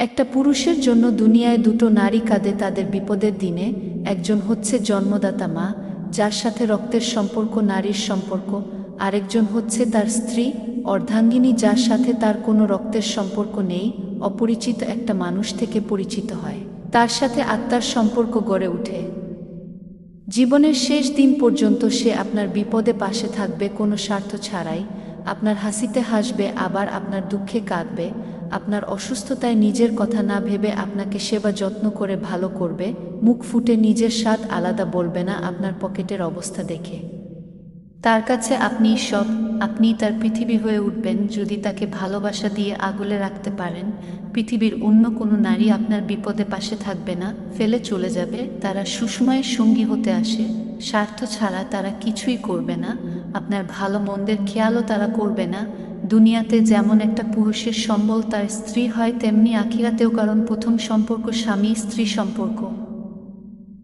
একটা পুরুষের জন্য দুনিয়ায় দুটো নারী কাঁদে তাদের বিপদের দিনে, একজন হচ্ছে জন্মদাতা মা, যার সাথে রক্তের সম্পর্ক, নারীর সম্পর্ক, আরেকজন হচ্ছে তার স্ত্রী, অর্ধাঙ্গিনী যার সাথে তার কোনো রক্তের সম্পর্ক নেই, অপরিচিত একটা মানুষ থেকে পরিচিত হয়। তার সাথে আত্মার সম্পর্ক গড়ে ওঠে। জীবনের শেষ দিন পর্যন্ত সে আপনার বিপদে পাশে থাকবে কোনো স্বার্থ ছাড়াই, আপনার হাসিতে হাসবে, আবার আপনার দুঃখে কাঁদবে আপনার অসুস্থতায় নিজের কথা না ভেবে আপনাকে সেবা যত্ন করে ভালো করবে, মুখ ফুটে নিজের স্বাদ আলাদা বলবে না আপনার পকেটের অবস্থা দেখে। তার কাছে আপনি সব আপনি তার পৃথিবী হয়ে উঠবেন যদি তাকে ভালোবাসা দিয়ে আগলে রাখতে পারেন, পৃথিবীর অন্য কোনো নারী আপনার বিপদে পাশে থাকবে না, ফেলে চলে যাবে, তারা সুসময়ের সঙ্গী হতে আসে, স্বার্থ ছাড়া তারা কিছুই করবে না, আপনার ভালো মন্দের খেয়ালও তারা করবে না দুনিয়াতে যেমন একটা পুরুষের সম্বল তার স্ত্রী হয়, তেমনি আখিরাতেও কারণ প্রথম সম্পর্ক স্বামী স্ত্রী সম্পর্ক।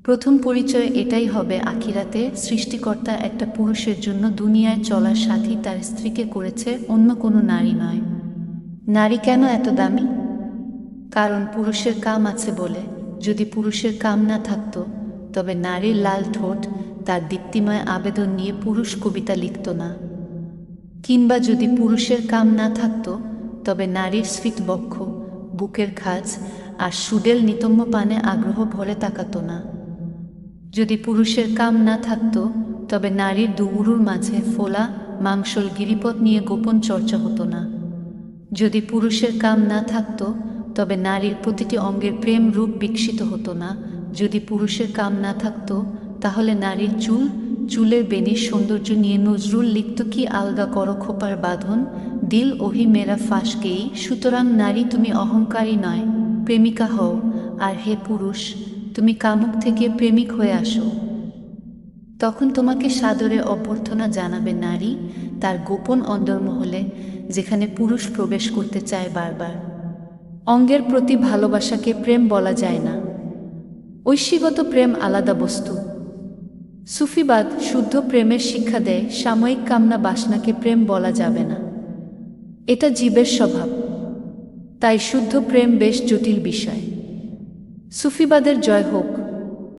প্রথম পরিচয় এটাই হবে, আখিরাতে সৃষ্টিকর্তা একটা পুরুষের জন্য দুনিয়ায় চলার সাথী তার স্ত্রীকে করেছে, অন্য কোনো নারী নয়। নারী কেন এত দামি? কারণ পুরুষের কাম আছে বলে। যদি পুরুষের কাম না থাকতো, তবে নারীর লাল ঠোঁট, তার দীপ্তিময় আবেদন নিয়ে পুরুষ কবিতা লিখত না। কিংবা যদি পুরুষের কাম না থাকতো, তবে নারীর স্ফীত বক্ষ, বুকের খাজ আর সুডেল নিতম্ব পানে আগ্রহ ভরে তাকাতো না। যদি পুরুষের কাম না থাকতো, তবে নারীর দুগুরুর মাঝে ফোলা, মাংসল গিরিপথ নিয়ে গোপন চর্চা হতো না। যদি পুরুষের কাম না থাকতো, তবে নারীর প্রতিটি অঙ্গের প্রেম রূপ বিকশিত হতো না। যদি পুরুষের কাম না থাকতো, তাহলে নারীর চুল চুলের বেনির সৌন্দর্য নিয়ে নজরুল লিখত, কি আলগা করো খোপার বাঁধন? দিল ওহি মেরা ফাঁসকেই। সুতরাং নারী তুমি অহংকারী নয়, প্রেমিকা হও। আর হে পুরুষ, তুমি কামুক থেকে প্রেমিক হয়ে আসো। তখন তোমাকে সাদরে অভ্যর্থনা জানাবে নারী, তার গোপন অন্দরমহলে যেখানে পুরুষ প্রবেশ করতে চায় বারবার। অঙ্গের প্রতি ভালোবাসাকে প্রেম বলা যায় না। ঐশীগত প্রেম আলাদা বস্তু। সুফিবাদ শুদ্ধ প্রেমের শিক্ষা দেয়, সাময়িক কামনা বাসনাকে প্রেম বলা যাবে না। এটা জীবের স্বভাব। তাই শুদ্ধ প্রেম বেশ জটিল বিষয়। সুফিবাদের জয় হোক